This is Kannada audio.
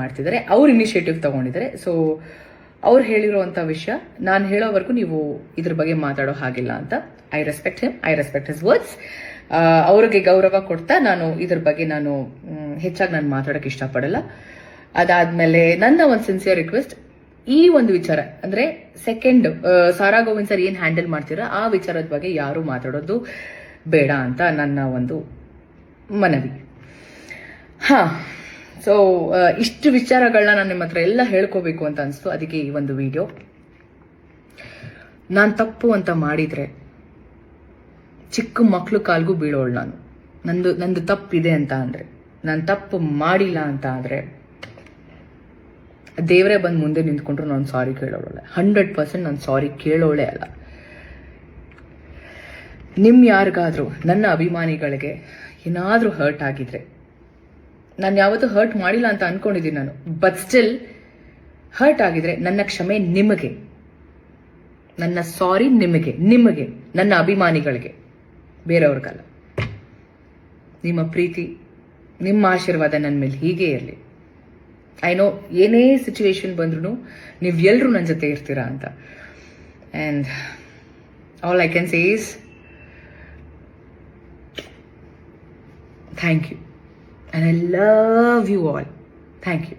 ಮಾಡ್ತಿದ್ದಾರೆ, ಅವ್ರು ಇನಿಷಿಯೇಟಿವ್ ತಗೊಂಡಿದ್ದಾರೆ. ಸೊ ಅವ್ರು ಹೇಳಿರುವಂತ ವಿಷಯ, ನಾನು ಹೇಳೋವರೆಗೂ ನೀವು ಇದ್ರ ಬಗ್ಗೆ ಮಾತಾಡೋ ಹಾಗಿಲ್ಲ ಅಂತ. I respect him I respect his words ಅವ್ರಿಗೆ ಗೌರವ ಕೊಡ್ತಾ ನಾನು ಇದ್ರ ಬಗ್ಗೆ ನಾನು ಹೆಚ್ಚಾಗಿ ನಾನು ಮಾತಾಡಕ್ಕೆ ಇಷ್ಟಪಡಲ್ಲ. ಅದಾದ್ಮೇಲೆ ನನ್ನ ಒಂದು ಸಿನ್ಸಿಯರ್ ರಿಕ್ವೆಸ್ಟ್ ಈ ಒಂದು ವಿಚಾರ, ಅಂದ್ರೆ ಸೆಕೆಂಡ್ ಸಾರಾ ಗೋವಿಂದ್ ಸರ್ ಏನ್ ಹ್ಯಾಂಡಲ್ ಮಾಡ್ತೀರಾ, ಆ ವಿಚಾರದ ಬಗ್ಗೆ ಯಾರು ಮಾತಾಡೋದು ಬೇಡ ಅಂತ ನನ್ನ ಒಂದು ಮನವಿ. ಹಾ ಸೊ ಇಷ್ಟು ವಿಚಾರಗಳನ್ನ ನಾನು ನಿಮ್ಮ ಹತ್ರ ಎಲ್ಲ ಹೇಳ್ಕೋಬೇಕು ಅಂತ ಅನಿಸ್ತು. ಅದಕ್ಕೆ ಈ ಒಂದು ವಿಡಿಯೋ. ನಾನು ತಪ್ಪು ಅಂತ ಮಾಡಿದರೆ ಚಿಕ್ಕ ಮಕ್ಕಳು ಕಾಲ್ಗೂ ಬೀಳೋಳು ನಾನು. ನಂದು ನಂದು ತಪ್ಪಿದೆ ಅಂತ ಅಂದರೆ, ನಾನು ತಪ್ಪು ಮಾಡಿಲ್ಲ ಅಂತ ಆದರೆ, ದೇವರೇ ಬಂದು ಮುಂದೆ ನಿಂತ್ಕೊಂಡ್ರು ನಾನು ಸಾರಿ ಕೇಳೋಳೆ ಹಂಡ್ರೆಡ್ ಪರ್ಸೆಂಟ್ ನಾನು ಸಾರಿ ಕೇಳೋಳೆ ಅಲ್ಲ. ನಿಮ್ಮ ಯಾರಿಗಾದ್ರೂ, ನನ್ನ ಅಭಿಮಾನಿಗಳಿಗೆ ಏನಾದರೂ ಹರ್ಟ್ ಆಗಿದ್ರೆ ನಾನು ಯಾವತ್ತೂ ಹರ್ಟ್ ಮಾಡಿಲ್ಲ ಅಂತ ಅನ್ಕೊಂಡಿದ್ದೀನಿ ನಾನು. ಬಟ್ ಸ್ಟಿಲ್ ಹರ್ಟ್ ಆಗಿದ್ರೆ ನನ್ನ ಕ್ಷಮೆ ನಿಮಗೆ. ನನ್ನ ಸಾರಿ ನಿಮಗೆ ನಿಮಗೆ, ನನ್ನ ಅಭಿಮಾನಿಗಳಿಗೆ. ಬೇರೆಯವ್ರಿಗಲ್ಲ ನಿಮ್ಮ ಪ್ರೀತಿ, ನಿಮ್ಮ ಆಶೀರ್ವಾದ ನನ್ನ ಮೇಲೆ ಹೀಗೆ ಇರಲಿ. ಐ ನೋ ಏನೇ ಸಿಚುವೇಶನ್ ಬಂದ್ರೂ ನೀವು ಎಲ್ಲರೂ ನನ್ನ ಜೊತೆ ಇರ್ತೀರಾ ಅಂತ. And all I can say is thank you and I love you all thank you